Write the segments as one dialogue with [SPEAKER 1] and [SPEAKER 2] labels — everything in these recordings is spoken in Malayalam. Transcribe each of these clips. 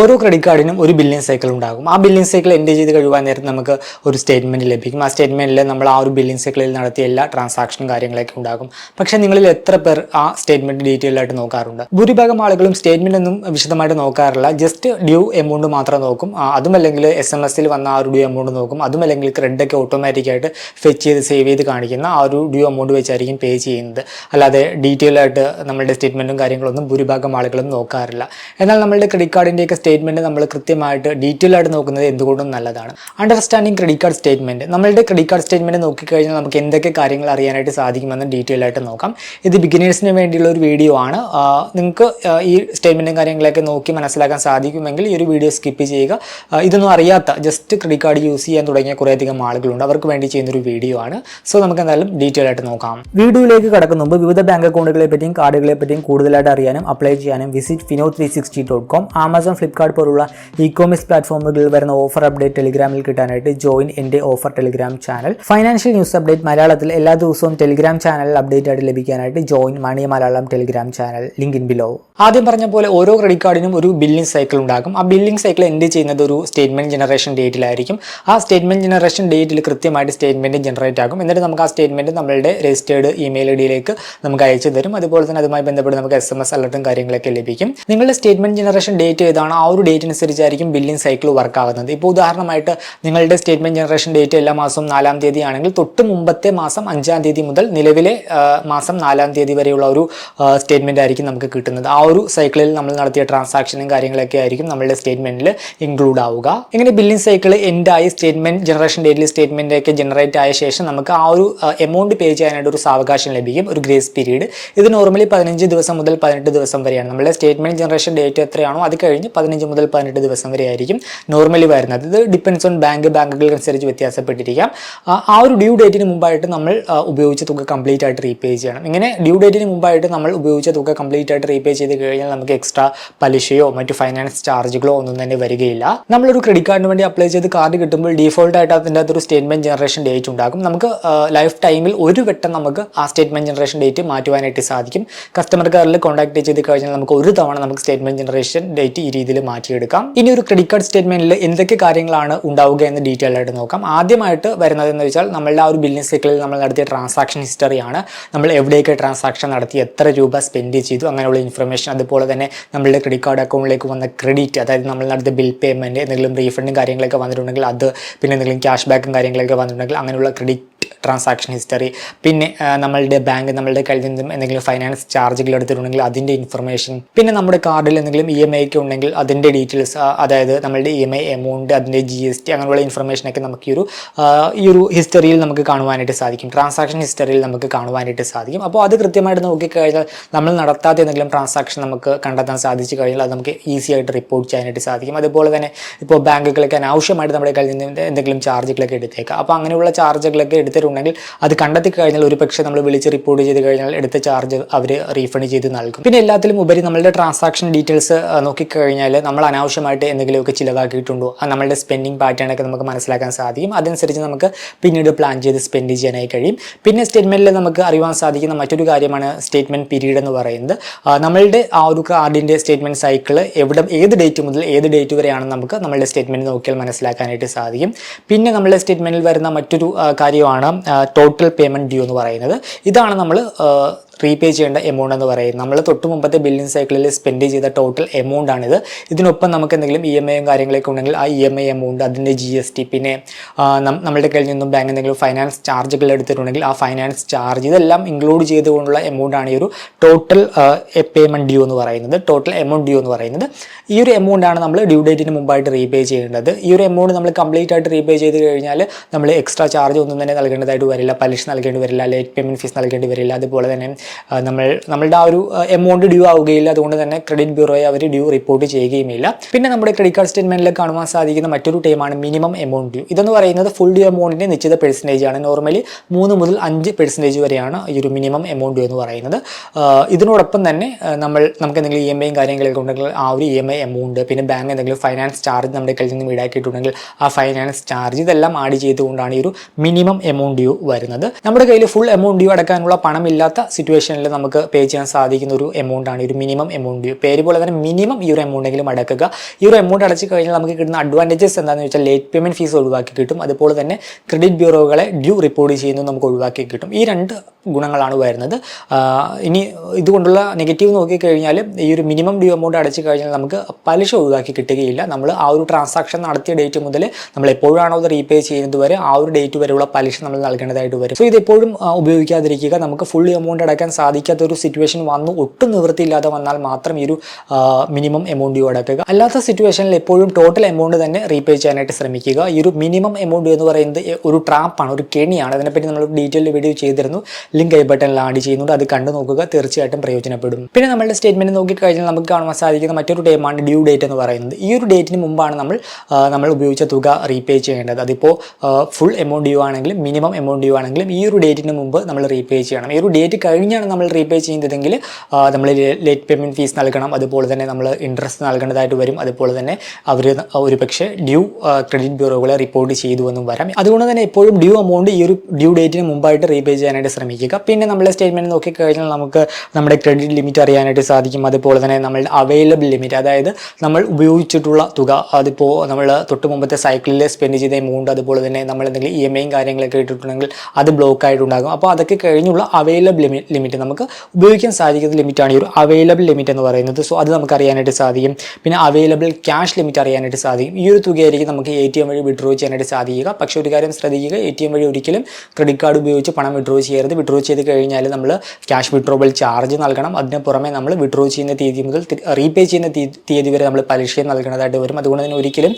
[SPEAKER 1] ഓരോ ക്രെഡിറ്റ് കാർഡിനും ഒരു ബില്ലിംഗ് സൈക്കിൾ ഉണ്ടാകും. ആ ബില്ലിംഗ് സൈക്കിൾ എൻഡ് ചെയ്ത് കഴിയുവാൻ നേരത്ത് നമുക്ക് ഒരു സ്റ്റേറ്റ്മെന്റ് ലഭിക്കും. ആ സ്റ്റേറ്റ്മെന്റിൽ നമ്മൾ ആ ഒരു ബില്ലിംഗ് സൈക്കിളിൽ നടത്തിയ എല്ലാ ട്രാൻസാക്ഷൻ കാര്യങ്ങളൊക്കെ ഉണ്ടാകും. പക്ഷേ നിങ്ങളിൽ എത്ര പേർ ആ സ്റ്റേറ്റ്മെന്റ് ഡീറ്റെയിൽ ആയിട്ട് നോക്കാറുണ്ട്? ഭൂരിഭാഗം ആളുകളും സ്റ്റേറ്റ്മെന്റ് ഒന്നും വിശദമായിട്ട് നോക്കാറില്ല. ജസ്റ്റ് ഡ്യൂ എമൗണ്ട് മാത്രം നോക്കും. അതും അതുമല്ലെങ്കിൽ എസ് എം എസിൽ വന്ന ആ ഒരു ഡ്യൂ എമൗണ്ട് നോക്കും. അതുമല്ലെങ്കിൽ ക്രെഡിറ്റ് ഒക്കെ ഓട്ടോമാറ്റിക്കായിട്ട് ഫെച്ച് ചെയ്ത് സേവ് ചെയ്ത് കാണിക്കുന്ന ആ ഒരു ഡ്യൂ എമൗണ്ട് വെച്ചായിരിക്കും പേ ചെയ്യുന്നത്. അല്ലാതെ ഡീറ്റെയിൽ ആയിട്ട് നമ്മളുടെ സ്റ്റേറ്റ്മെന്റും കാര്യങ്ങളൊന്നും ഭൂരിഭാഗം ആളുകളും നോക്കാറില്ല. എന്നാൽ നമ്മളുടെ ക്രെഡിറ്റ് കാർഡിന്റെയൊക്കെ സ്റ്റേറ്റ്മെന്റ് നമ്മൾ കൃത്യമായിട്ട് ഡീറ്റെയിൽ ആയിട്ട് നോക്കുന്നത് എന്തുകൊണ്ടും നല്ലതാണ്. അണ്ടർസ്റ്റാൻഡിങ് ക്രെഡിറ്റ് കാർഡ് സ്റ്റേറ്റ്മെന്റ് നമ്മളുടെ ക്രെഡിറ്റ് കാർഡ് സ്റ്റേറ്റ്മെന്റ് നോക്കിക്കഴിഞ്ഞാൽ നമുക്ക് എന്തൊക്കെ കാര്യങ്ങൾ അറിയാനായിട്ട് സാധിക്കുമെന്ന് ഡീറ്റെയിൽ ആയിട്ട് നോക്കാം. ഇത് ബിഗിനേഴ്സിന് വേണ്ടിയുള്ള ഒരു വീഡിയോ ആണ്. നിങ്ങൾക്ക് ഈ സ്റ്റേറ്റ്മെന്റും കാര്യങ്ങളൊക്കെ നോക്കി മനസ്സിലാക്കാൻ സാധിക്കുമെങ്കിൽ ഈ ഒരു വീഡിയോ സ്കിപ്പ് ചെയ്യുക. ഇതൊന്നും അറിയാത്ത ജസ്റ്റ് ക്രെഡിറ്റ് കാർഡ് യൂസ് ചെയ്യാൻ തുടങ്ങിയ കുറേയധികം ആളുകളുണ്ട്. അവർക്ക് വേണ്ടി ചെയ്യുന്ന ഒരു വീഡിയോ ആണ്. സോ നമുക്ക് എന്തായാലും ഡീറ്റെയിൽ ആയിട്ട് നോക്കാം. വീഡിയോയിലേക്ക് കടക്കുന്ന മുമ്പ് വിവിധ ബാങ്ക് അക്കൗണ്ടുകളെ പറ്റിയും കാർഡുകളെ പറ്റിയും കൂടുതലായിട്ട് അറിയാനും അപ്ലൈ ചെയ്യാനും visit fino three sixty dot com Amazon Flipkart പോലുള്ള ഇ കോമേഴ്സ് പ്ലാറ്റ്ഫോമുകളിൽ വരുന്ന ഓഫർ അപ്ഡേറ്റ് ടെലിഗ്രാമിൽ കിട്ടാനായിട്ട് ജോയിൻ എന്റെ offer telegram channel financial news update മലയാളത്തിൽ എല്ലാ ദിവസവും ടെലിഗ്രാം ചാനലിൽ അപ്ഡേറ്റ് ആയിട്ട് ലഭിക്കാനായിട്ട് join money Malayalam telegram channel link in below ആദ്യം പറഞ്ഞ പോലെ ഓരോ ക്രെഡിറ്റ് കാർഡിനും ഒരു ബില്ലിംഗ് സൈക്കിൾ ഉണ്ടാകും. ആ ബില്ലിംഗ് സൈക്കിൾ എൻഡ് ചെയ്യുന്നത്? ഒരു സ്റ്റേറ്റ്മെന്റ് ജനറേഷൻ ഡേറ്റിലായിരിക്കും ആ സ്റ്റേറ്റ്മെന്റ് ജനറേഷൻ ഡേറ്റിൽ കൃത്യമായിട്ട് സ്റ്റേറ്റ്മെന്റ് ജനറേറ്റ് ആകും. എന്നിട്ട് നമുക്ക് ആ സ്റ്റേറ്റ്മെന്റ് നമ്മളുടെ രജിസ്റ്റേർഡ് ഇമെയിൽ ഐ ഡിയിലേക്ക് നമുക്ക് അയച്ചു തരും. അതുപോലെ തന്നെ അതുമായി ബന്ധപ്പെട്ട് നമുക്ക് എസ് എം എസ് അലർട്ടും കാര്യങ്ങളൊക്കെ ലഭിക്കും. നിങ്ങളുടെ സ്റ്റേറ്റ്മെന്റ് ജനറേഷൻ ഡേറ്റ് ഏതാണ്? ആ ഒരു ഡേറ്റ് അനുസരിച്ചായിരിക്കും ബില്ലിംഗ് സൈക്കിൾ വർക്ക് ആകുന്നത്. ഇപ്പോൾ ഉദാഹരണമായിട്ട് നിങ്ങളുടെ സ്റ്റേറ്റ്മെന്റ് ജനറേഷൻ ഡേറ്റ് എല്ലാ മാസവും നാലാം തീയതി ആണെങ്കിൽ തൊട്ട് മുമ്പത്തെ മാസം അഞ്ചാം തീയതി മുതൽ നിലവിലെ മാസം നാലാം തീയതി വരെയുള്ള ഒരു സ്റ്റേറ്റ്മെന്റ് ആയിരിക്കും നമുക്ക് കിട്ടുന്നത്. ആ സൈക്കിളിൽ നമ്മൾ നടത്തിയ ട്രാൻസാക്ഷനും കാര്യങ്ങളൊക്കെ ആയിരിക്കും നമ്മളുടെ സ്റ്റേറ്റ്മെന്റിൽ ഇൻക്ലൂഡ് ആവുക. ഇങ്ങനെ ബില്ലിംഗ് സൈക്കിൾ ആയി സ്റ്റേറ്റ്മെന്റ് ജനറേഷൻ ഡേറ്റിൽ സ്റ്റേറ്റ്മെന്റ് ഒക്കെ ജനറേറ്റ് ആയ ശേഷം നമുക്ക് ആ ഒരു എമൗണ്ട് പേ ചെയ്യാനായിട്ട് ഒരു സാവകാശം ലഭിക്കും ഒരു ഗ്രേസ് പീരീഡ് ഇത് നോർമലി പതിനഞ്ച് ദിവസം മുതൽ പതിനെട്ട് ദിവസം വരെയാണ്. നമ്മുടെ സ്റ്റേറ്റ്മെന്റ് ജനറേഷൻ ഡേറ്റ് എത്രയാണോ അത് കഴിഞ്ഞ് പതിനഞ്ച് മുതൽ പതിനെട്ട് ദിവസം വരെ ആയിരിക്കും നോർമലി വരുന്നത്. ഇത് ഡിപ്പെൻസ് ഓൺ ബാങ്ക് ബാങ്കുകൾ അനുസരിച്ച് വ്യത്യാസപ്പെട്ടിരിക്കാം. ആ ഒരു ഡ്യൂ ഡേറ്റിന് മുമ്പായിട്ട് നമ്മൾ ഉപയോഗിച്ച തുക കംപ്ലീറ്റ് ആയിട്ട് റീപേ ചെയ്യണം. ഇങ്ങനെ ഡ്യൂ ഡേറ്റിന് മുമ്പായിട്ട് നമ്മൾ ഉപയോഗിച്ച തുക കംപ്ലീറ്റ് ആയിട്ട് റീപേ ചെയ്ത് കഴിഞ്ഞാൽ നമുക്ക് എക്സ്ട്രാ പലിശയോ മറ്റു ഫൈനാൻസ് ചാർജുകളോ ഒന്നും തന്നെ വരികയില്ല. നമ്മളൊരു ക്രെഡിറ്റ് കാർഡിന് വേണ്ടി അപ്ലൈ ചെയ്ത് കാർഡ് കിട്ടുമ്പോൾ ഡീഫോൾട്ട് ആയിട്ട് അതിന്റെ അകത്തൊരു സ്റ്റേറ്റ്മെന്റ് ജനറേഷൻ ഡേറ്റ് ഉണ്ടാകും. നമുക്ക് ലൈഫ് ടൈമിൽ ഒരു വട്ടം നമുക്ക് ആ സ്റ്റേറ്റ്മെന്റ് ജനറേഷൻ ഡേറ്റ് മാറ്റുവാനായിട്ട് സാധിക്കും. കസ്റ്റമർ കെയറിൽ കോൺടാക്ട് ചെയ്ത് കഴിഞ്ഞാൽ നമുക്ക് ഒരു തവണ നമുക്ക് സ്റ്റേറ്റ്മെന്റ് ജനറേഷൻ ഡേറ്റ് ഈ രീതിയിൽ മാറ്റിയെടുക്കാം. ഇനി ഒരു ക്രെഡിറ്റ് കാർഡ് സ്റ്റേറ്റ്മെന്റിൽ എന്തൊക്കെ കാര്യങ്ങളാണ് ഉണ്ടാവുക എന്ന് ഡീറ്റെയിൽ ആയിട്ട് നോക്കാം. ആദ്യമായിട്ട് വരുന്നത് എന്ന് വെച്ചാൽ നമ്മളുടെ ആ ഒരു ബിസിനസ് സൈക്കിളിൽ നമ്മൾ നടത്തിയ ട്രാൻസാക്ഷൻ ഹിസ്റ്ററിയാണ് നമ്മൾ എവിടെയൊക്കെ ട്രാൻസാക്ഷൻ നടത്തി എത്ര രൂപ സ്പെൻഡ് ചെയ്തു അങ്ങനെയുള്ള ഇൻഫർമേഷൻ അതുപോലെ തന്നെ നമ്മളുടെ ക്രെഡിറ്റ് കാർഡ് അക്കൗണ്ടിലേക്ക് വന്ന ക്രെഡിറ്റ് അതായത് നമ്മൾ നടത്തിയ ബിൽ പേയ്മെന്റ് എന്തെങ്കിലും റീഫണ്ടും കാര്യങ്ങളൊക്കെ വന്നിട്ടുണ്ടെങ്കിൽ അത് പിന്നെ എന്തെങ്കിലും ക്യാഷ് ബാക്കും കാര്യങ്ങളൊക്കെ വന്നിട്ടുണ്ടെങ്കിൽ അങ്ങനെയുള്ള ക്രെഡിറ്റ് ട്രാൻസാക്ഷൻ ഹിസ്റ്ററി പിന്നെ നമ്മളുടെ ബാങ്ക് നമ്മളുടെ കയ്യിൽ നിന്നും എന്തെങ്കിലും ഫൈനാൻസ് ചാർജുകൾ എടുത്തിട്ടുണ്ടെങ്കിൽ അതിന്റെ ഇൻഫർമേഷൻ പിന്നെ നമ്മുടെ കാർഡിൽ എന്തെങ്കിലും ഇ എം ഐ ഒക്കെ ഉണ്ടെങ്കിൽ അതിന്റെ ഡീറ്റെയിൽസ് അതായത് നമ്മളുടെ ഇ എം ഐ എമൗണ്ട് അതിന്റെ ജി എസ് ടി അങ്ങനെയുള്ള ഇൻഫർമേഷനൊക്കെ നമുക്ക് ഈ ഒരു ഈ ഒരു ഹിസ്റ്ററിയിൽ നമുക്ക് കാണുവാനായിട്ട് സാധിക്കും. ട്രാൻസാക്ഷൻ ഹിസ്റ്ററിയിൽ നമുക്ക് കാണുവാനായിട്ട് സാധിക്കും. അപ്പോൾ അത് കൃത്യമായിട്ട് നോക്കിക്കഴിഞ്ഞാൽ നമ്മൾ നടത്താത്ത എന്തെങ്കിലും ട്രാൻസാക്ഷൻ നമുക്ക് കണ്ടെത്താൻ സാധിച്ചു കഴിഞ്ഞാൽ അത് നമുക്ക് ഈസി ആയിട്ട് റിപ്പോർട്ട് ചെയ്യാനായിട്ട് സാധിക്കും. അതുപോലെ തന്നെ ഇപ്പോൾ ബാങ്കുകളൊക്കെ അനാവശ്യമായിട്ട് നമ്മുടെ കയ്യിൽ നിന്ന് എന്തെങ്കിലും ചാർജുകളൊക്കെ എടുത്തേക്കാം. അപ്പോൾ അങ്ങനെയുള്ള ചാർജുകളൊക്കെ എടുത്തിട്ടുണ്ടെങ്കിൽ അത് കണ്ടെത്തി കഴിഞ്ഞാൽ ഒരു പക്ഷേ നമ്മൾ വിളിച്ച് റിപ്പോർട്ട് ചെയ്ത് കഴിഞ്ഞാൽ എടുത്ത ചാർജ് അവർ റീഫണ്ട് ചെയ്ത് നൽകും. പിന്നെ എല്ലാത്തിലും ഉപരി നമ്മളുടെ ട്രാൻസാക്ഷൻ ഡീറ്റെയിൽസ് നോക്കിക്കഴിഞ്ഞാൽ നമ്മൾ അനാവശ്യമായിട്ട് എന്തെങ്കിലുമൊക്കെ ചിലവാക്കിയിട്ടുണ്ടോ? ആ നമ്മളുടെ സ്പെൻഡിങ് പാറ്റേൺ ഒക്കെ നമുക്ക് മനസ്സിലാക്കാൻ സാധിക്കും. അതനുസരിച്ച് നമുക്ക് പിന്നീട് പ്ലാൻ ചെയ്ത് സ്പെൻഡ് ചെയ്യാനായി കഴിയും. പിന്നെ സ്റ്റേറ്റ്മെന്റിൽ നമുക്ക് അറിയാൻ സാധിക്കുന്ന മറ്റൊരു കാര്യമാണ് സ്റ്റേറ്റ്മെന്റ് പീരീഡ് എന്ന് പറയുന്നത്. നമ്മളുടെ ആ ഒരു കാർഡിന്റെ സ്റ്റേറ്റ്മെന്റ് സൈക്കിൾ എവിടെ ഏത് ഡേറ്റ് മുതൽ ഏത് ഡേറ്റ് വരെയാണെന്ന് നമുക്ക് നമ്മളുടെ സ്റ്റേറ്റ്മെന്റ് നോക്കിയാൽ മനസ്സിലാക്കാനായിട്ട് സാധിക്കും. പിന്നെ നമ്മളുടെ സ്റ്റേറ്റ്മെന്റിൽ വരുന്ന മറ്റൊരു കാര്യമാണ് ടോട്ടൽ പേയ്മെന്റ് ഡ്യൂ എന്ന് പറയുന്നത്. ഇതാണ് നമ്മൾ റീപേ ചെയ്യേണ്ട എമൗണ്ട് എന്ന് പറയും. നമ്മൾ തൊട്ട് മുമ്പത്തെ ബില്ലിംഗ് സൈക്കിളിൽ സ്പെൻഡ് ചെയ്ത ടോട്ടൽ എമൗണ്ട് ആണിത്. ഇതിനൊപ്പം നമുക്ക് എന്തെങ്കിലും ഇ എം ഐയും കാര്യങ്ങളൊക്കെ ഉണ്ടെങ്കിൽ ആ ഇ എം ഐ എമൗണ്ട് അതിന്റെ ജി എസ് ടി പിന്നെ നമ്മളുടെ കയ്യിൽ നിന്നും ബാങ്ക് എന്തെങ്കിലും ഫൈനാൻസ് ചാർജുകൾ എടുത്തിട്ടുണ്ടെങ്കിൽ ആ ഫൈനാൻസ് ചാർജ് ഇതെല്ലാം ഇൻക്ലൂഡ് ചെയ്തുകൊണ്ടുള്ള എമൗണ്ട് ആണ് ഈ ഒരു ടോട്ടൽ പേയ്മെന്റ് ഡ്യൂ എന്ന് പറയുന്നത്. ടോട്ടൽ എമൗണ്ട് ഡ്യൂ എന്ന് പറയുന്നത്. ഈ ഒരു എമൗണ്ട് ആണ് നമ്മൾ ഡ്യൂ ഡേറ്റിന് മുമ്പായിട്ട് റീപേ ചെയ്യേണ്ടത്. ഈ ഒരു എമൗണ്ട് നമ്മൾ കംപ്ലീറ്റ് ആയിട്ട് റീപേ ചെയ്ത് കഴിഞ്ഞാൽ നമ്മൾ എക്സ്ട്രാ ചാർജ് ഒന്നും തന്നെ നൽകേണ്ടതായിട്ട് വരില്ല. പലിശ നൽകേണ്ടി വരില്ല. ലേറ്റ് പേയ്മെന്റ് ഫീസ് നൽകേണ്ടി വരില്ല. അതുപോലെ തന്നെ നമ്മൾ നമ്മളുടെ ആ ഒരു എമൗണ്ട് ഡ്യൂ ആവുകയില്ല. അതുകൊണ്ട് തന്നെ ക്രെഡിറ്റ് ബ്യൂറോയെ അവർ ഡ്യൂ റിപ്പോർട്ട് ചെയ്യുകയുമില്ല. പിന്നെ നമ്മുടെ ക്രെഡിറ്റ് കാർഡ് സ്റ്റേറ്റ്മെന്റിൽ കാണുവാൻ സാധിക്കുന്ന മറ്റൊരു ടൈമാണ് മിനിമം എമൗണ്ട് ഡ്യൂ ഇതെന്ന് പറയുന്നത് ഫുൾ ഡ്യൂ എമൗണ്ടിന്റെ നിശ്ചിത പെർസെന്റേജ് ആണ്. നോർമലി മൂന്ന് മുതൽ അഞ്ച് പെർസെന്റേജ് വരെയാണ് ഈ ഒരു മിനിമം എമൗണ്ട് ഡ്യൂ എന്ന് പറയുന്നത്. ഇതിനോടൊപ്പം തന്നെ നമ്മൾ നമുക്ക് എന്തെങ്കിലും ഇ എം ഐയും കാര്യങ്ങളൊക്കെ ഉണ്ടെങ്കിൽ ആ ഒരു ഇ എം ഐ എമൗണ്ട് പിന്നെ ബാങ്ക് എന്തെങ്കിലും ഫൈനാൻസ് ചാർജ് നമ്മുടെ കയ്യിൽ നിന്ന് ഈടാക്കിയിട്ടുണ്ടെങ്കിൽ ആ ഫൈനാൻസ് ചാർജ് ഇതെല്ലാം ആഡ് ചെയ്തുകൊണ്ടാണ് ഈ ഒരു മിനിമം എമൗണ്ട് ഡ്യൂ വരുന്നത്. നമ്മുടെ കയ്യിൽ ഫുൾ എമൗണ്ട് ഡ്യൂ അടക്കാനുള്ള പണമില്ലാത്ത സിറ്റുവേഷൻ സിറ്റുവേഷനിൽ നമുക്ക് പേ ചെയ്യാൻ സാധിക്കുന്ന ഒരു എമൗണ്ട് ആണ്. ഒരു മിനിമം എമൗണ്ട് പേര് പോലെ തന്നെ മിനിമം ഈ ഒരു എമൗണ്ടെങ്കിലും അടക്കുക. ഈ ഒരു എമൗണ്ട് അടച്ചു കഴിഞ്ഞാൽ നമുക്ക് കിട്ടുന്ന അഡ്വാന്റേജസ് എന്താണെന്ന് വെച്ചാൽ ലേറ്റ് പേയ്മെന്റ് ഫീസ് ഒഴിവാക്കി കിട്ടും. അതുപോലെ തന്നെ ക്രെഡിറ്റ് ബ്യൂറോകളെ ഡ്യൂ റിപ്പോർട്ട് ചെയ്യുന്നത് നമുക്ക് ഒഴിവാക്കി കിട്ടും. ഈ രണ്ട് ഗുണങ്ങളാണ് വരുന്നത്. ഇനി ഇതുകൊണ്ടുള്ള നെഗറ്റീവ് നോക്കിക്കഴിഞ്ഞാൽ ഈ ഒരു മിനിമം ഡ്യൂ എമൗണ്ട് അടച്ചു കഴിഞ്ഞാൽ നമുക്ക് പലിശ ഒഴിവാക്കി കിട്ടുകയില്ല. നമ്മൾ ആ ഒരു ട്രാൻസാക്ഷൻ നടത്തിയ ഡേറ്റ് മുതൽ നമ്മൾ എപ്പോഴാണോ അത് റീപേ ചെയ്യുന്നത് വരെ ആ ഒരു ഡേറ്റ് വരെയുള്ള പലിശ നമ്മൾ നൽകേണ്ടതായിട്ട് വരും. സോ ഇത് എപ്പോഴും ഉപയോഗിക്കാതിരിക്കുക. നമുക്ക് ഫുൾ എമൗണ്ട് അടയ്ക്കാൻ സാധിക്കാത്ത ഒരു സിറ്റുവേഷൻ വന്നു. ഒട്ടും നിവൃത്തിയില്ലാതെ വന്നാൽ മാത്രം ഈ ഒരു മിനിമം എമൗണ്ട് ഡ്യൂ അടയ്ക്കുക അല്ലാത്ത സിറ്റുവേഷനിൽ എപ്പോഴും ടോട്ടൽ എമൗണ്ട് തന്നെ റീപേ ചെയ്യാനായിട്ട് ശ്രമിക്കുക. ഈ ഒരു മിനിമം എമൗണ്ട് എന്ന് പറയുന്നത് ഒരു ട്രാപ്പാണ് ഒരു കെണിയാണ്. അതിനെപ്പറ്റി നമ്മൾ ഡീറ്റെയിൽ വീഡിയോ ചെയ്തിരുന്നു. ലിങ്ക് ഐ ബട്ടണിൽ ആഡ് ചെയ്യുന്നുണ്ട്. അത് കണ്ടു നോക്കുക. തീർച്ചയായിട്ടും പ്രയോജനപ്പെടും. പിന്നെ നമ്മളുടെ സ്റ്റേറ്റ്മെന്റ് നോക്കിക്കഴിഞ്ഞാൽ നമുക്ക് കാണുവാൻ സാധിക്കുന്ന മറ്റൊരു ടൈമാണ് ഡ്യൂ ഡേറ്റ് എന്ന് പറയുന്നത്. ഈ ഒരു ഡേറ്റിന് മുമ്പാണ് നമ്മൾ നമ്മൾ ഉപയോഗിച്ച തുക റീപേ ചെയ്യേണ്ടത്. അതിപ്പോൾ ഫുൾ എമൗണ്ട് ഡ്യൂ ആണെങ്കിലും മിനിമം എമൗണ്ട് ഡ്യൂ ആണെങ്കിലും ഈ ഒരു ഡേറ്റിന് മുമ്പ് നമ്മൾ റീപേ ചെയ്യണം. ഈ ഒരു ഡേറ്റ് കഴിഞ്ഞാണ് നമ്മൾ റീപേ ചെയ്യുന്നതെങ്കിൽ നമ്മൾ ലേറ്റ് പേയ്മെന്റ് ഫീസ് നൽകണം. അതുപോലെ തന്നെ നമ്മൾ ഇൻട്രസ്റ്റ് നൽകേണ്ടതായിട്ട് വരും. അതുപോലെ തന്നെ അവർ ഒരു പക്ഷേ ഡ്യൂ ക്രെഡിറ്റ് ബ്യൂറോകളെ റിപ്പോർട്ട് ചെയ്തു എന്നും വരാം. അതുകൊണ്ട് തന്നെ എപ്പോഴും ഡ്യൂ എമൗണ്ട് ഈ ഒരു ഡ്യൂ ഡേറ്റിന് മുമ്പായിട്ട് റീപേ ചെയ്യാനായിട്ട് ശ്രമിക്കുക. പിന്നെ നമ്മളെ സ്റ്റേറ്റ്മെന്റ് നോക്കിക്കഴിഞ്ഞാൽ നമുക്ക് നമ്മുടെ ക്രെഡിറ്റ് ലിമിറ്റ് അറിയാനായിട്ട് സാധിക്കും. അതുപോലെ തന്നെ നമ്മളുടെ അവൈലബിൾ ലിമിറ്റ് അതായത് നമ്മൾ ഉപയോഗിച്ചിട്ടുള്ള തുക അതിപ്പോൾ നമ്മൾ തൊട്ട് മുമ്പത്തെ സൈക്കിളിൽ സ്പെൻഡ് ചെയ്ത എമൗണ്ട് അതുപോലെ തന്നെ നമ്മൾ എന്തെങ്കിലും ഇ എം ഐയും കാര്യങ്ങളൊക്കെ ഇട്ടിട്ടുണ്ടെങ്കിൽ അത് ബ്ലോക്ക് ആയിട്ടുണ്ടാകും. അപ്പോൾ അതൊക്കെ കഴിഞ്ഞുള്ള അവൈലബിൾ ലിമിറ്റ് നമുക്ക് ഉപയോഗിക്കാൻ സാധിക്കുന്ന ലിമിറ്റാണ് ഈ ഒരു അവൈലബിൾ ലിമിറ്റ് എന്ന് പറയുന്നത്. സോ അത് നമുക്ക് അറിയാനായിട്ട് സാധിക്കും. പിന്നെ അവൈലബിൾ ക്യാഷ് ലിമിറ്റ് അറിയാനായിട്ട് സാധിക്കും. ഈ ഒരു തുകയായിരിക്കും നമുക്ക് എ ടി എം വഴി വിഡ്രോ ചെയ്യാനായിട്ട് സാധിക്കുക. പക്ഷേ ഒരു കാര്യം ശ്രദ്ധിക്കുക. എ ടി എം വഴി ഒരിക്കലും ക്രെഡിറ്റ് കാർഡ് ഉപയോഗിച്ച് പണം വിഡ്രോ ചെയ്യരുത്. വിഡ്രോ ചെയ്ത് കഴിഞ്ഞാൽ നമ്മൾ ക്യാഷ് വിഡ്രോബൽ ചാർജ് നൽകണം. അതിന് പുറമെ നമ്മൾ വിഡ്രോ ചെയ്യുന്ന തീയതി മുതൽ റീപേ ചെയ്യുന്ന തീയതി വരെ നമ്മൾ പലിശയും നൽകേണ്ടതായിട്ട് വരും. അതുകൊണ്ട് തന്നെ ഒരിക്കലും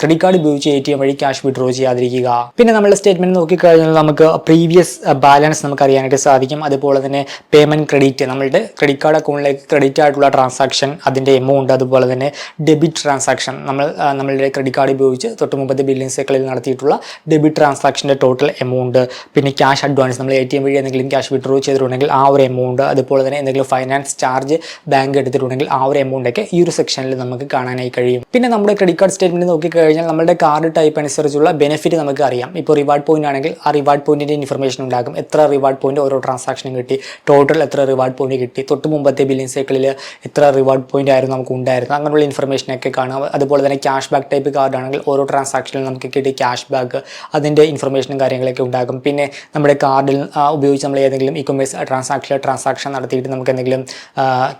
[SPEAKER 1] ക്രെഡിറ്റ് കാർഡ് ഉപയോഗിച്ച് എ ടി എം വഴി ക്യാഷ് വിഡ്രോ ചെയ്യാതിരിക്കുക. പിന്നെ നമ്മൾ സ്റ്റേറ്റ്മെന്റ് നോക്കിക്കഴിഞ്ഞാൽ നമുക്ക് പ്രീവിയസ് ബാലൻസ് നമുക്ക് അറിയാനായിട്ട് സാധിക്കും. അതുപോലെ തന്നെ പേയ്മെന്റ് ക്രെഡിറ്റ് നമ്മളുടെ ക്രെഡിറ്റ് കാർഡ് അക്കൗണ്ടിലേക്ക് ക്രെഡിറ്റ് ആയിട്ടുള്ള ട്രാൻസാക്ഷൻ അതിന്റെ എമൗണ്ട് അതുപോലെ തന്നെ ഡെബിറ്റ് ട്രാൻസാക്ഷൻ നമ്മൾ നമ്മളുടെ ക്രെഡിറ്റ് കാർഡ് ഉപയോഗിച്ച് തൊട്ട് മുമ്പത്തെ ബില്ലിംഗ് സൈക്കിളിൽ നടത്തിയിട്ടുള്ള ഡെബിറ്റ് ട്രാൻസാക്ഷന്റെ ടോട്ടൽ എമൗണ്ട് പിന്നെ ക്യാഷ് അഡ്വാൻസ് നമ്മൾ എ ടി എം വഴി എന്തെങ്കിലും ക്യാഷ് വിഡ്രോ ചെയ്തിട്ടുണ്ടെങ്കിൽ ആ ഒരു എമൗണ്ട് അതുപോലെ തന്നെ എന്തെങ്കിലും ഫൈനാൻസ് ചാർജ് ബാങ്ക് എടുത്തിട്ടുണ്ടെങ്കിൽ ആ ഒരു എമൗണ്ടൊക്കെ ഈ ഒരു സെക്ഷനിൽ നമുക്ക് കാണാനായി കഴിയും. പിന്നെ നമ്മുടെ ക്രെഡിറ്റ് കാർഡ് സ്റ്റേറ്റ്മെന്റ് നോക്കിക്കഴിഞ്ഞാൽ നമ്മുടെ കാർഡ് ടൈപ്പ് അനുസരിച്ചുള്ള ബെനിഫിറ്റ് നമുക്ക് അറിയാം ഇപ്പോൾ റിവാർഡ് പോയിന്റ് ആണെങ്കിൽ ആ റിവാർഡ് പോയിന്റിന്റെ ഇൻഫർമേഷൻ ഉണ്ടാകും. എത്ര റിവാർഡ് പോയിന്റ് ഓരോ ട്രാൻസാക്ഷനും കിട്ടി. ടോട്ടൽ എത്ര റിവാർഡ് പോയിന്റ് കിട്ടി? തൊട്ട് മുമ്പത്തെ ബില്ലിംഗ് സൈക്കിളിൽ എത്ര റിവാർഡ് പോയിന്റ് ആയിരുന്നു നമുക്ക് ഉണ്ടായിരുന്നു അങ്ങനെയുള്ള ഇൻഫർമേഷനൊക്കെ കാണാം. അതുപോലെ തന്നെ ക്യാഷ് ബാക്ക് ടൈപ്പ് കാർഡ് ആണെങ്കിൽ ഓരോ ട്രാൻസാക്ഷനിലും നമുക്ക് കിട്ടിയ ക്യാഷ് ബാക്ക് അതിന്റെ ഇൻഫർമേഷനും കാര്യങ്ങളൊക്കെ ഉണ്ടാകും. പിന്നെ നമ്മുടെ കാർഡിൽ ഉപയോഗിച്ച് നമ്മൾ ഏതെങ്കിലും ഇ കൊമേഴ്സ് ട്രാൻസാക്ഷൻ ട്രാൻസാക്ഷൻ നടത്തിയിട്ട് നമുക്ക് എന്തെങ്കിലും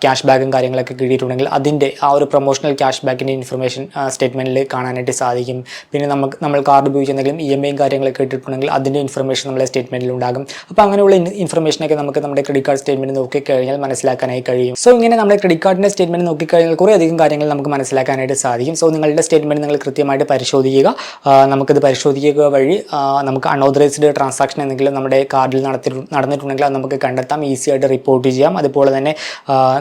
[SPEAKER 1] ക്യാഷ് ബാക്കും കാര്യങ്ങളൊക്കെ കിട്ടിയിട്ടുണ്ടെങ്കിൽ അതിന്റെ ആ ഒരു പ്രൊമോഷണൽ ക്യാഷ് ബാക്കിന്റെ ഇൻഫർമേഷൻ സ്റ്റേറ്റ്മെന്റിൽ കാണാനായിട്ട് സാധിക്കും. പിന്നെ നമുക്ക് നമ്മൾ കാർഡ് ഉപയോഗിച്ച് എന്തെങ്കിലും ഇ എം ഐയും കാര്യങ്ങളൊക്കെ ഇട്ടിട്ടുണ്ടെങ്കിൽ അതിന്റെ ഇൻഫർമേഷൻ നമ്മളെ സ്റ്റേറ്റ്മെന്റിൽ ഉണ്ടാകും. അപ്പോൾ അങ്ങനെയുള്ള ഇൻഫർമേഷനൊക്കെ നമുക്ക് നമ്മുടെ ക്രെഡിറ്റ് കാർഡ് നോക്കി കഴിഞ്ഞാൽ മനസ്സിലാക്കാനായി കഴിയും. സോ ഇങ്ങനെ നമ്മുടെ ക്രെഡിറ്റ് കാർഡിന്റെ സ്റ്റേറ്റ്മെന്റ് നോക്കി കഴിഞ്ഞാൽ കുറേ അധികം കാര്യങ്ങൾ നമുക്ക് മനസ്സിലാക്കാനായിട്ട് സാധിക്കും. സോ നിങ്ങളുടെ സ്റ്റേറ്റ്മെന്റ് നിങ്ങൾ കൃത്യമായിട്ട് പരിശോധിക്കുക. നമുക്ക് നമുക്കിത് പരിശോധിക്കുക വഴി നമുക്ക് അൺഓതറൈസ്ഡ് ട്രാൻസാക്ഷൻ എന്തെങ്കിലും നമ്മുടെ കാർഡിൽ നടന്നിട്ടുണ്ടെങ്കിൽ അത് നമുക്ക് കണ്ടെത്താം. ഈസി ആയിട്ട് റിപ്പോർട്ട് ചെയ്യാം. അതുപോലെ തന്നെ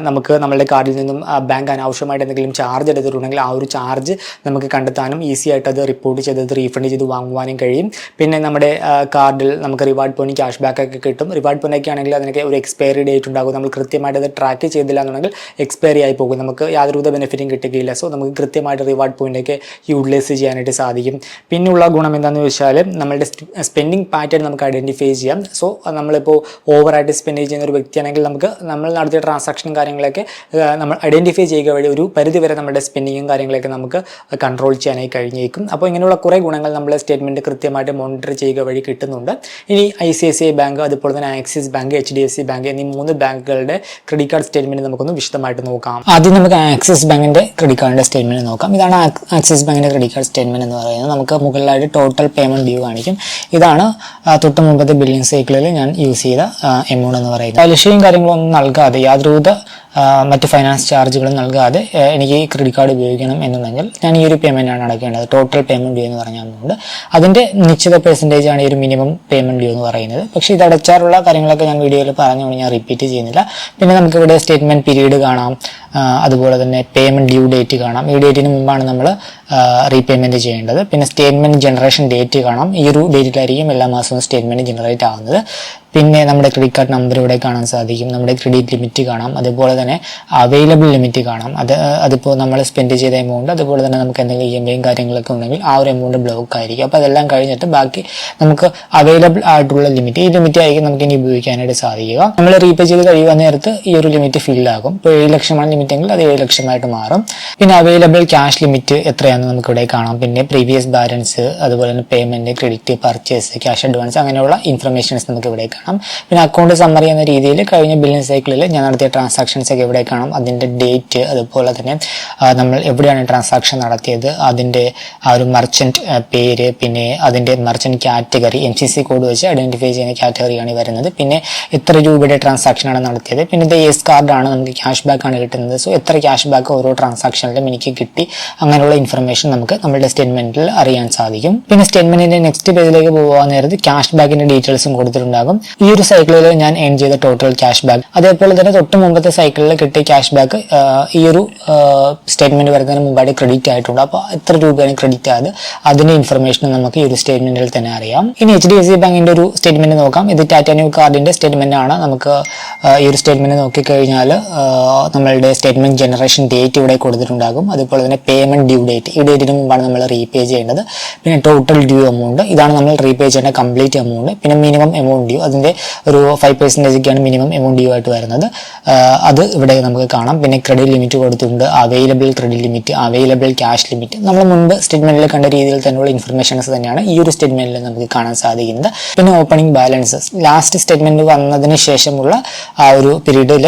[SPEAKER 1] നമുക്ക് നമ്മുടെ കാർഡിൽ നിന്നും ബാങ്ക് അനാവശ്യമായിട്ട് എന്തെങ്കിലും ചാർജ് എടുത്തിട്ടുണ്ടെങ്കിൽ ആ ഒരു ചാർജ് നമുക്ക് കണ്ടെത്താനും ഈസി ആയിട്ട് അത് റിപ്പോർട്ട് ചെയ്ത് റീഫണ്ട് ചെയ്ത് വാങ്ങുവാനും കഴിയും. പിന്നെ നമ്മുടെ കാർഡിൽ നമുക്ക് റിവാർഡ് പോയിന്റ് ക്യാഷ് ബാക്ക് ഒക്കെ കിട്ടും. റിവാർഡ് പോയിന്റ് ഒക്കെ ആണെങ്കിൽ അതിനൊക്കെ ഒരു എക്സ്പയറി ഡേറ്റ് ഉണ്ടാകും. നമ്മൾ കൃത്യമായിട്ട് അത് ട്രാക്ക് ചെയ്തില്ല എന്നുണ്ടെങ്കിൽ എക്സ്പയറി ആയി പോകും. നമുക്ക് യാതൊരുവിധ ബെനിഫിറ്റും കിട്ടുകയില്ല സോ നമുക്ക് കൃത്യമായിട്ട് റിവാർഡ് പോയിന്റൊക്കെ യൂട്ടിലൈസ് ചെയ്യാനായിട്ട് സാധിക്കും. പിന്നെയുള്ള ഗുണം എന്താണെന്ന് വെച്ചാൽ നമ്മളുടെ സ്പെൻഡിങ് പാറ്റേൺ നമുക്ക് ഐഡന്റിഫൈ ചെയ്യാം. സോ നമ്മളിപ്പോൾ ഓവറായിട്ട് സ്പെൻഡ് ചെയ്യുന്ന ഒരു വ്യക്തിയാണെങ്കിൽ നമുക്ക് നമ്മൾ നടത്തിയ ട്രാൻസാക്ഷനും കാര്യങ്ങളൊക്കെ നമ്മൾ ഐഡന്റിഫൈ ചെയ്യുക വഴി ഒരു പരിധി വരെ നമ്മുടെ സ്പെൻഡിങ്ങും കാര്യങ്ങളൊക്കെ നമുക്ക് കൺട്രോൾ ചെയ്യാനായി കഴിഞ്ഞേക്കും. അപ്പോൾ ഇങ്ങനെയുള്ള കുറേ ഗുണങ്ങൾ നമ്മളെ സ്റ്റേറ്റ്മെന്റ് കൃത്യമായിട്ട് മോണിറ്റർ ചെയ്യുക വഴി കിട്ടുന്നുണ്ട്. ഇനി ഐ ബാങ്ക് അതുപോലെ തന്നെ Axis bank H C bank എന്നീ മൂന്ന് ബാങ്കുകളുടെ ക്രെഡിറ്റ് കാർഡ് സ്റ്റേറ്റ്മെന്റ് നമുക്കൊന്ന് വിശദമായിട്ട് നോക്കാം. ആദ്യം നമുക്ക് ആക്സിസ് ബാങ്കിന്റെ ക്രെഡിറ്റ് കാർഡിന്റെ സ്റ്റേറ്റ്മെന്റ് നോക്കാം. ഇതാണ് ആക്സിസ് ബാങ്കിന്റെ ക്രെഡിറ്റ് കാർഡ് സ്റ്റേറ്റ്മെന്റ് എന്ന് പറയുന്നത്. നമുക്ക് മുകളിലായിട്ട് ടോട്ടൽ പേയ്മെന്റ് ഡ്യൂ കാണിക്കും. ഇതാണ് തൊട്ട് മുമ്പത്തെ ബില്ലിംഗ് സൈക്കിളിൽ ഞാൻ യൂസ് ചെയ്ത എമൗണ്ട് എന്ന് പറയുന്നത്. പലിശയും കാര്യങ്ങളൊന്നും നൽകാതെ യാതൊരുവിധ ആ, മറ്റ് ഫൈനാൻസ് ചാർജുകളും നൽകാതെ എനിക്ക് ഈ ക്രെഡിറ്റ് കാർഡ് ഉപയോഗിക്കണം എന്നുണ്ടെങ്കിൽ ഞാൻ ഈ ഒരു പേയ്മെന്റ് ആണ് അടയ്ക്കേണ്ടത് ടോട്ടൽ പേയ്മെന്റ് ഡ്യൂ എന്ന് പറഞ്ഞ amount അതിന്റെ നിശ്ചിത പെർസെന്റേജ് ആണ് ഈ ഒരു മിനിമം പേയ്മെന്റ് ഡ്യൂ എന്ന് പറയുന്നത്. പക്ഷേ ഇത് അടച്ചാറുള്ള കാര്യങ്ങളൊക്കെ ഞാൻ വീഡിയോയിൽ പറഞ്ഞുകൊണ്ട് ഞാൻ റിപ്പീറ്റ് ചെയ്യുന്നില്ല. പിന്നെ നമുക്ക് ഇവിടെ സ്റ്റേറ്റ്മെന്റ് പീരീഡ് കാണാം അതുപോലെ തന്നെ പേയ്മെന്റ് ഡ്യൂ ഡേറ്റ് കാണാം. ഈ ഡേറ്റിന് മുമ്പാണ് നമ്മൾ റീപേയ്മെന്റ് ചെയ്യേണ്ടത്. പിന്നെ സ്റ്റേറ്റ്മെന്റ് ജനറേഷൻ ഡേറ്റ് കാണാം. ഈ ഒരു ഡേറ്റിലായിരിക്കും എല്ലാ മാസവും സ്റ്റേറ്റ്മെന്റ് ജനറേറ്റ് ആവുന്നത്. പിന്നെ നമ്മുടെ ക്രെഡിറ്റ് കാർഡ് നമ്പർ ഇവിടെ കാണാൻ സാധിക്കും. നമ്മുടെ ക്രെഡിറ്റ് ലിമിറ്റ് കാണാം. അതുപോലെ തന്നെ അവൈലബിൾ ലിമിറ്റ് കാണാം. അത് അതിപ്പോൾ നമ്മൾ സ്പെൻഡ് ചെയ്ത എമൗണ്ട് അതുപോലെ തന്നെ നമുക്ക് എന്തെങ്കിലും ഇ എം ഐയും കാര്യങ്ങളൊക്കെ ഉണ്ടെങ്കിൽ ആ ഒരു എമൗണ്ട് ബ്ലോക്ക് ആയിരിക്കും. അപ്പോൾ അതെല്ലാം കഴിഞ്ഞിട്ട് ബാക്കി നമുക്ക് അവൈലബിൾ ആയിട്ടുള്ള ലിമിറ്റ് ഈ ലിമിറ്റ് ആയിരിക്കും നമുക്ക് ഇനി ഉപയോഗിക്കാനായിട്ട് സാധിക്കുക. നമ്മൾ റീപേ ചെയ്ത് കഴിയുന്ന നേരത്ത് ഈ ഒരു ലിമിറ്റ് ഫില്ലാകും ഇപ്പോൾ ഏഴ് ലക്ഷമാണ് ലിമിറ്റ് എങ്കിൽ അത് ഏഴ് ലക്ഷമായിട്ട് മാറും. പിന്നെ അവൈലബിൾ ക്യാഷ് ലിമിറ്റ് എത്രയാണെന്ന് നമുക്ക് ഇവിടെ കാണാം. പിന്നെ പ്രീവിയസ് ബാലൻസ് അതുപോലെ തന്നെ payment credit purchase cash advance അങ്ങനെയുള്ള ഇൻഫർമേഷൻസ് നമുക്ക് ഇവിടെ കാണാം. പിന്നെ അക്കൗണ്ട് സമ്മറി എന്ന രീതിയിൽ കഴിഞ്ഞ ബില്ലിംഗ് സൈക്കിളിൽ ഞാൻ നടത്തിയ ട്രാൻസാക്ഷൻസ് ഒക്കെ എവിടെ കാണാം. അതിന്റെ ഡേറ്റ് അതുപോലെ തന്നെ നമ്മൾ എവിടെയാണ് ട്രാൻസാക്ഷൻ നടത്തിയത് അതിന്റെ ആ ഒരു മർച്ചന്റ് പേര് പിന്നെ അതിന്റെ merchant category M C C code വെച്ച് ഐഡന്റിഫൈ ചെയ്യുന്ന കാറ്റഗറിയാണ് വരുന്നത്. പിന്നെ എത്ര രൂപയുടെ ട്രാൻസാക്ഷൻ ആണ് നടത്തിയത്. പിന്നെ ഇത് എസ് കാർഡാണ് നമുക്ക് ക്യാഷ് ബാക്ക് ആണ് കിട്ടുന്നത്. സോ എത്ര ക്യാഷ് ബാക്ക് ഓരോ ട്രാൻസാക്ഷനിലും എനിക്ക് കിട്ടി. അങ്ങനെയുള്ള ഇൻഫർമേഷൻ നമുക്ക് നമ്മുടെ സ്റ്റേറ്റ്മെന്റിൽ അറിയാൻ സാധിക്കും. പിന്നെ സ്റ്റേറ്റ്മെന്റിന്റെ നെക്സ്റ്റ് പേജിലേക്ക് പോകാൻ നേരത്ത് ക്യാഷ് ബാക്കിന്റെ ഡീറ്റെയിൽസും കൊടുത്തിട്ടുണ്ടാകും. ഈ ഒരു സൈക്കിളിൽ ഞാൻ ഏൺ ചെയ്ത ടോട്ടൽ ക്യാഷ് ബാക്ക് അതേപോലെ തന്നെ തൊട്ട് മുമ്പത്തെ സൈക്കിളിൽ കിട്ടിയ ക്യാഷ് ബാക്ക് ഈ ഒരു സ്റ്റേറ്റ്മെന്റ് വരുന്നതിന് മുമ്പായിട്ട് ക്രെഡിറ്റ് ആയിട്ടുണ്ട്. അപ്പോൾ എത്ര രൂപയാണ് ക്രെഡിറ്റ് ആയത്? അതിന്റെ ഇൻഫർമേഷൻ നമുക്ക് ഈ ഒരു സ്റ്റേറ്റ്മെന്റിൽ തന്നെ അറിയാം. ഇനി എച്ച് ഡി എഫ് സി ബാങ്കിന്റെ ഒരു സ്റ്റേറ്റ്മെന്റ് നോക്കാം. ഇത് ടാറ്റാനിയോ ന്യൂ കാർഡിന്റെ സ്റ്റേറ്റ്മെന്റ് ആണ്. നമുക്ക് ഈ ഒരു സ്റ്റേറ്റ്മെന്റ് നോക്കിക്കഴിഞ്ഞാൽ നമ്മളുടെ സ്റ്റേറ്റ്മെന്റ് ജനറേഷൻ ഡേറ്റ് ഇവിടെ കൊടുത്തിട്ടുണ്ടാകും. അതുപോലെ തന്നെ പേയ്മെന്റ് ഡ്യൂ ഡേറ്റ് ഈ ഡേറ്റിന് മുമ്പാണ് നമ്മൾ റീപേ ചെയ്യേണ്ടത്. പിന്നെ ടോട്ടൽ ഡ്യൂ എമൗണ്ട് ഇതാണ് നമ്മൾ റീപേ ചെയ്യേണ്ട കംപ്ലീറ്റ് എമൗണ്ട് പിന്നെ മിനിമം എമൗണ്ട് ഡ്യൂ അതിന്റെ ഒരു ഫൈവ് പെർസെന്റേജൊക്കെയാണ് മിനിമം എമൗണ്ട് ഡ്യൂ ആയിട്ട് വരുന്നത്. അത് ഇവിടെ നമുക്ക് കാണാം. പിന്നെ ക്രെഡിറ്റ് ലിമിറ്റ് കൊടുത്തിട്ടുണ്ട്. Available credit limit available cash limit നമ്മൾ മുൻപ് സ്റ്റേറ്റ്മെന്റിൽ കണ്ട രീതിയിൽ തന്നെയുള്ള ഇൻഫർമേഷൻസ് തന്നെയാണ് ഈ ഒരു സ്റ്റേറ്റ്മെന്റിൽ നമുക്ക് കാണാൻ സാധിക്കുന്നത്. പിന്നെ ഓപ്പണിംഗ് ബാലൻസസ് ലാസ്റ്റ് സ്റ്റേറ്റ്മെന്റ് വന്നതിന് ശേഷമുള്ള ആ ഒരു പീരീഡിൽ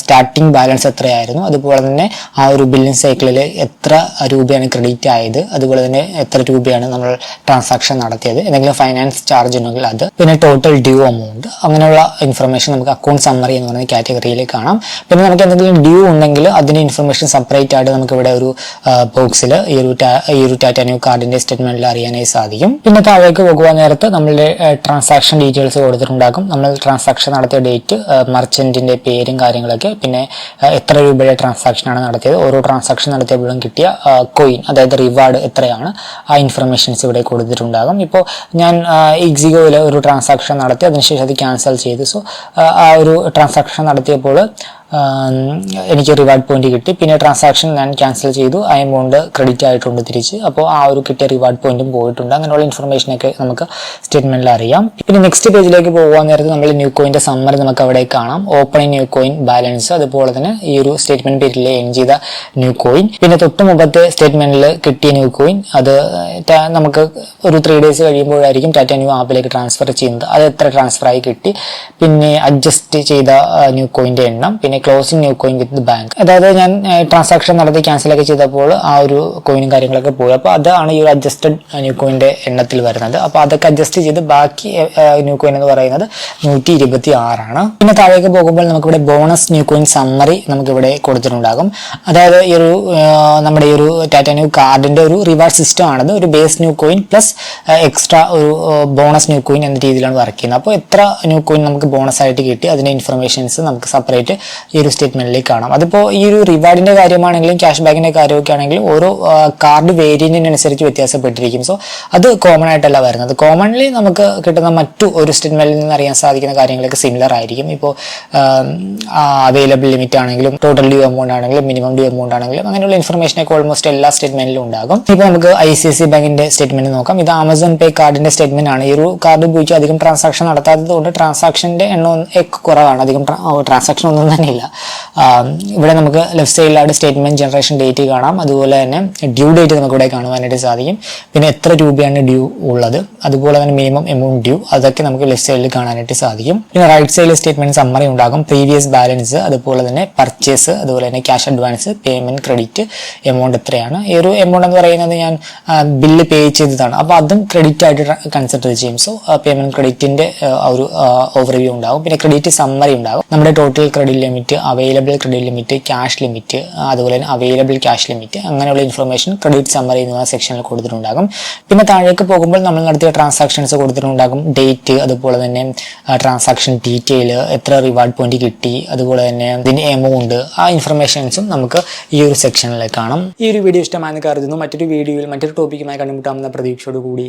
[SPEAKER 1] സ്റ്റാർട്ടിംഗ് ബാലൻസ് എത്രയായിരുന്നു? അതുപോലെ തന്നെ ആ ഒരു ബില്ലിംഗ് സൈക്കിളിൽ എത്ര രൂപയാണ് ക്രെഡിറ്റ് ആയത്? അതുപോലെ തന്നെ എത്ര രൂപയാണ് നമ്മൾ ട്രാൻസാക്ഷൻ നടത്തിയത്? എന്തെങ്കിലും ഫൈനാൻസ് ചാർജ് ഉണ്ടെങ്കിൽ അത്. പിന്നെ ടോട്ടൽ ഡ്യൂ എമൗണ്ട് അങ്ങനെയുള്ള ഇൻഫർമേഷൻ നമുക്ക് അക്കൗണ്ട് സമ്മറി എന്ന് പറയുന്ന കാറ്റഗറിയിൽ കാണാം. പിന്നെ നമുക്ക് എന്തെങ്കിലും ഡ്യൂ ഉണ്ടെങ്കിൽ അതിന്റെ ഇൻഫർമേഷൻ സെപ്പറേറ്റ് ആയിട്ട് നമുക്ക് ഇവിടെ ഒരു ബോക്സിൽ ഈ ഒരു ഈ ഒരു ടാറ്റാന്യൂ കാർഡിന്റെ സ്റ്റേറ്റ്മെന്റിൽ അറിയാനായി സാധിക്കും. പിന്നെ താഴേക്ക് പോകുവാൻ നേരത്ത് നമ്മളുടെ ട്രാൻസാക്ഷൻ ഡീറ്റെയിൽസ് കൊടുത്തിട്ടുണ്ടാകും. നമ്മൾ ട്രാൻസാക്ഷൻ നടത്തിയ ഡേറ്റ് മർച്ചന്റിന്റെ പേരും കാര്യങ്ങളൊക്കെ പിന്നെ എത്ര രൂപയുടെ ട്രാൻസാക്ഷൻ ആണ് നടത്തിയത്. ഓരോ ട്രാൻസാക്ഷൻ നടത്തിയപ്പോഴും കിട്ടിയ കോയിൻ അതായത് റിവാർഡ് എത്രയാണ് ആ ഇൻഫർമേഷൻസ് ഇവിടെ കൊടുത്തിട്ടുണ്ടാകും. ഇപ്പോൾ ഞാൻ എക്സിഗോയിൽ ഒരു ട്രാൻസാക്ഷൻ നടത്തി അതിനുശേഷം അത് ക്യാൻസൽ ചെയ്തു. സോ ആ ഒരു ട്രാൻസാക്ഷൻ നടത്തിയപ്പോൾ എനിക്ക് റിവാർഡ് പോയിന്റ് കിട്ടി. പിന്നെ ട്രാൻസാക്ഷൻ ഞാൻ ക്യാൻസൽ ചെയ്തു. ആ എമൗണ്ട് ക്രെഡിറ്റ് ആയിട്ടുണ്ട് തിരിച്ച്. അപ്പോൾ ആ ഒരു കിട്ടിയ റിവാർഡ് പോയിന്റും പോയിട്ടുണ്ട്. അങ്ങനെയുള്ള ഇൻഫർമേഷനൊക്കെ നമുക്ക് സ്റ്റേറ്റ്മെന്റിൽ അറിയാം. പിന്നെ നെക്സ്റ്റ് പേജിലേക്ക് പോകാൻ നേരത്ത് നമ്മൾ ന്യൂ കോയിന്റെ സമ്മറി നമുക്ക് അവിടെ കാണാം. ഓപ്പണിംഗ് ന്യൂ കോയിൻ ബാലൻസ് അതുപോലെ തന്നെ ഈ ഒരു സ്റ്റേറ്റ്മെന്റ് പേരിൽ എൻ ചെയ്ത ന്യൂ കോയിൻ പിന്നെ തൊട്ട് മുമ്പത്തെ സ്റ്റേറ്റ്മെന്റിൽ കിട്ടിയ ന്യൂ കോയിൻ അത് നമുക്ക് ഒരു ത്രീ ഡേയ്സ് കഴിയുമ്പോഴായിരിക്കും ടാറ്റ ന്യൂ ആപ്പിലേക്ക് ട്രാൻസ്ഫർ ചെയ്യുന്നത്. അത് എത്ര ട്രാൻസ്ഫർ ആയി കിട്ടി? പിന്നെ അഡ്ജസ്റ്റ് ചെയ്ത ന്യൂ കോയിന്റെ എണ്ണം. പിന്നെ closing new coin with bank അതായത് ഞാൻ ട്രാൻസാക്ഷൻ നടത്തി ക്യാൻസൽ ഒക്കെ ചെയ്തപ്പോൾ ആ ഒരു കോയിനും കാര്യങ്ങളൊക്കെ പോയി. അപ്പോൾ അതാണ് ഈ ഒരു അഡ്ജസ്റ്റഡ് ന്യൂ കോയിന്റെ എണ്ണത്തിൽ വരുന്നത്. അപ്പോൾ അതൊക്കെ അഡ്ജസ്റ്റ് ചെയ്ത് ബാക്കി ന്യൂ കോയിൻ എന്ന് പറയുന്നത് നൂറ്റി ഇരുപത്തി ആറാണ് പിന്നെ താഴേക്ക് പോകുമ്പോൾ നമുക്കിവിടെ ബോണസ് ന്യൂ കോയിൻ സമ്മറി നമുക്കിവിടെ കൊടുത്തിട്ടുണ്ടാകും. അതായത് ഈ ഒരു നമ്മുടെ ഈ ഒരു ടാറ്റ ന്യൂ കാർഡിന്റെ ഒരു റിവാർഡ് സിസ്റ്റം ആണത് ഒരു base new coin plus extra ഒരു ബോണസ് ന്യൂ കോയിൻ എന്ന രീതിയിലാണ് വർക്ക് ചെയ്യുന്നത്. അപ്പോൾ എത്ര ന്യൂ കോയിൻ നമുക്ക് ബോണസ് ആയിട്ട് കിട്ടി അതിന്റെ ഇൻഫർമേഷൻസ് നമുക്ക് സെപ്പറേറ്റ് ഈ ഒരു സ്റ്റേറ്റ്മെന്റിലേക്ക് കാണാം. അതിപ്പോ ഈ ഒരു റിവാർഡിന്റെ കാര്യമാണെങ്കിലും ക്യാഷ് ബാക്കിന്റെ കാര്യമൊക്കെ ആണെങ്കിലും ഓരോ കാർഡ് വേരിയന്റിനനുസരിച്ച് വ്യത്യാസപ്പെട്ടിരിക്കും. സോ അത് കോമൺ ആയിട്ടല്ല വരുന്നത്. കോമൺലി നമുക്ക് കിട്ടുന്ന മറ്റു ഒരു സ്റ്റേറ്റ്മെന്റിൽ നിന്ന് അറിയാൻ സാധിക്കുന്ന കാര്യങ്ങളൊക്കെ സിമിലർ ആയിരിക്കും. ഇപ്പോൾ അവൈലബിൾ ലിമിറ്റ് ആണെങ്കിലും ടോട്ടൽ ഡ്യൂ എമൗണ്ട് ആണെങ്കിലും മിനിമം ഡ്യൂ എമൗണ്ട് ആണെങ്കിലും അങ്ങനെയുള്ള ഇൻഫർമേഷൻ ഒക്കെ ഓൾമോസ്റ്റ് എല്ലാ സ്റ്റേറ്റ്മെന്റിലും ഉണ്ടാകും. ഇപ്പോൾ നമുക്ക് ഐ സി സി ബാങ്കിന്റെ സ്റ്റേറ്റ്മെന്റ് നോക്കാം. ഇത് ആമസോൺ പേ കാർഡിന്റെ സ്റ്റേറ്റ്മെന്റ് ആണ്. ഈ ഒരു കാർഡ് ഉപയോഗിച്ച് അധികം ട്രാൻസാക്ഷൻ നടത്താത്തത് കൊണ്ട് ട്രാൻസാക്ഷന്റെ എണ്ണം കുറവാണ്. അധികം ട്രാൻസാക്ഷൻ ഒന്നും തന്നെ ഇല്ല. ആം, ഇവിടെ നമുക്ക് ലെഫ്റ്റ് സൈഡിലായിട്ട് സ്റ്റേറ്റ്മെന്റ് ജനറേഷൻ ഡേറ്റ് കാണാം. അതുപോലെ തന്നെ ഡ്യൂ ഡേറ്റ് നമുക്ക് ഇവിടെ കാണുവാനായിട്ട് സാധിക്കും. പിന്നെ എത്ര രൂപയാണ് ഡ്യൂ ഉള്ളത്? അതുപോലെ തന്നെ മിനിമം എമൗണ്ട് ഡ്യൂ അതൊക്കെ നമുക്ക് ലെഫ്റ്റ് സൈഡിൽ കാണാനായിട്ട് സാധിക്കും. പിന്നെ റൈറ്റ് സൈഡിൽ സ്റ്റേറ്റ്മെന്റ് സമ്മറി ഉണ്ടാകും. പ്രീവിയസ് ബാലൻസ് അതുപോലെ തന്നെ പർച്ചേസ് അതുപോലെ തന്നെ cash advance payment credit amount എത്രയാണ്? ഈ ഒരു എമൗണ്ട് എന്ന് പറയുന്നത് ഞാൻ ബില്ല് പേ ചെയ്തതാണ്. അപ്പോൾ അതും ക്രെഡിറ്റ് ആയിട്ട് കൺസിഡർ ചെയ്യും. സോ പേയ്മെന്റ് ക്രെഡിറ്റിന്റെ ഒരു ഓവർവ്യൂ ഉണ്ടാകും. പിന്നെ ക്രെഡിറ്റ് സമ്മറി ഉണ്ടാകും. നമ്മുടെ total credit limit limit available credit limit cash limit അതുപോലെ തന്നെ അവൈലബിൾ ക്യാഷ് ലിമിറ്റ് അങ്ങനെയുള്ള ഇൻഫർമേഷൻ ക്രെഡിറ്റ് സമ്മറി എന്ന സെക്ഷനിൽ കൊടുത്തിട്ടുണ്ടാകും. പിന്നെ താഴേക്ക് പോകുമ്പോൾ നമ്മൾ നടത്തിയ ട്രാൻസാക്ഷൻസ് കൊടുത്തിട്ടുണ്ടാകും. ഡേറ്റ് അതുപോലെ തന്നെ ട്രാൻസാക്ഷൻ ഡീറ്റെയിൽ എത്ര റിവാർഡ് പോയിന്റ് കിട്ടി അതുപോലെ തന്നെ ഇതിന്റെ എമൗണ്ട് ആ ഇൻഫർമേഷൻസും നമുക്ക് ഈ ഒരു സെക്ഷനിൽ കാണാം. ഈ ഒരു വീഡിയോ ഇഷ്ടമായെന്ന് കരുതുന്നു. മറ്റൊരു വീഡിയോയിൽ മറ്റൊരു ടോപ്പിക്കുമായി കണ്ടുമുട്ടാമെന്ന പ്രതീക്ഷയോട് കൂടി